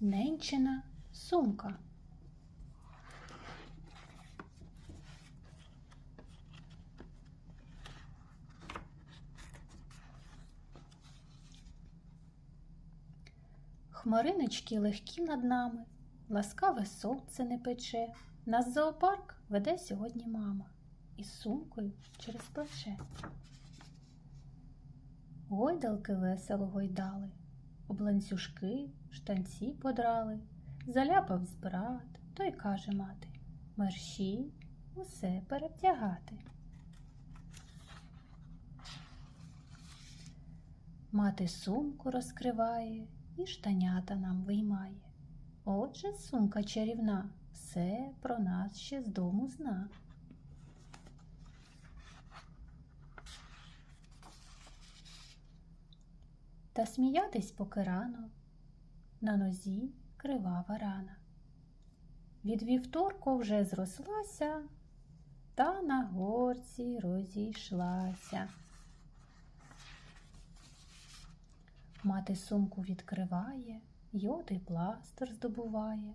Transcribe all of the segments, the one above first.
Ненчина сумка. Хмариночки легкі над нами, ласкаве сонце не пече. Нас зоопарк веде сьогодні мама із сумкою через плече. Гойдалки весело гойдали, об ланцюжки штанці подрали. Заляпавсь брат, той каже мати, мерщій усе перевдягати. Мати сумку розкриває і штанята нам виймає. Отже, сумка чарівна, все про нас ще з дому зна. Та сміятись поки рано, на нозі кривава рана. Від вівторку вже зрослася, та на горці розійшлася. Мати сумку відкриває, йод і пластир здобуває.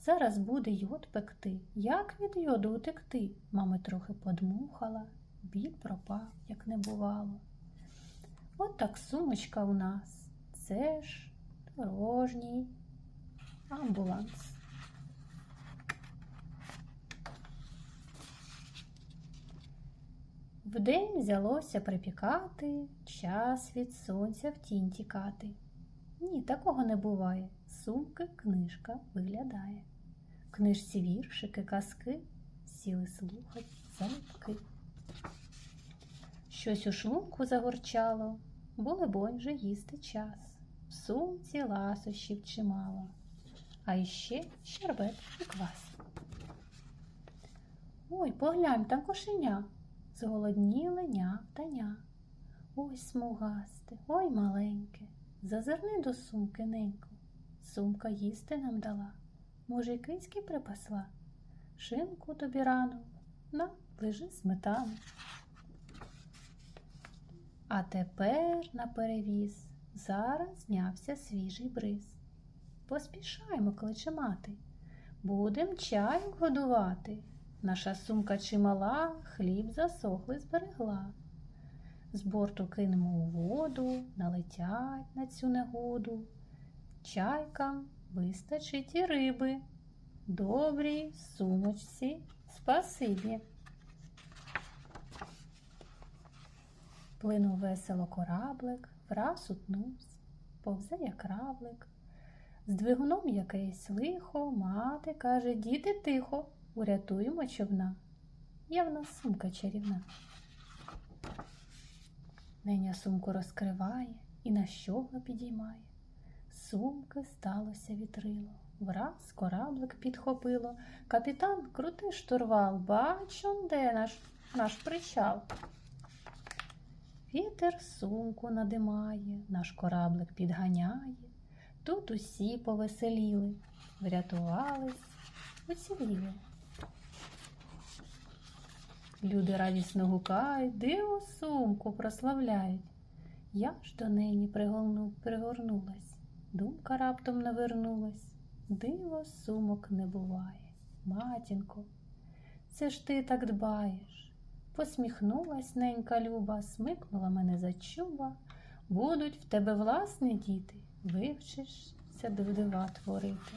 Зараз буде йод пекти. Як від йоду утекти? Мами трохи подмухала, біль пропав, як не бувало. От так сумочка у нас. Це ж дорожній амбуланс. Вдень взялося припікати, час від сонця в тінь тікати. Ні, такого не буває. Сумки книжка виглядає. В книжці віршики, казки сіли слухать залюбки. Щось у шлунку загорчало, бо либонь вже їсти час. В сумці ласощів чимало, а іще щербет і квас. Ой, поглянь, там кошеня, зголодніли ня таня. Ой, смугасте, ой маленьке, зазирни до сумки неньку. Сумка їсти нам дала, може, й кицьки припасла. Шинку тобі рану, на, лежи сметану. А тепер на перевіз зараз знявся свіжий бриз. Поспішаймо, кличе мати, будем чаю годувати. Наша сумка чимала, хліб засохлий зберегла. З борту кинемо у воду, налетять на цю негоду. Чайкам вистачить і риби. Добрій сумочці спасибі. Плинув весело кораблик, враз утнувсь, повзе як равлик. З двигуном якесь лихо, мати каже, діти тихо, урятуємо човна. Є в нас сумка чарівна. Неня сумку розкриває і на щогла підіймає. Сумки сталося вітрило. Враз кораблик підхопило. Капітан крути штурвал, бачом, де наш, наш причал. Вітер сумку надимає, наш кораблик підганяє. Тут усі повеселіли, врятувались, уціліли. Люди радісно гукають, диво сумку прославляють. Я ж до неї пригорнулась, думка раптом навернулась. Диво сумок не буває. Матінко, це ж ти так дбаєш. Посміхнулась ненька люба, смикнула мене за чуба. Будуть в тебе власні діти, вивчишся дива творити.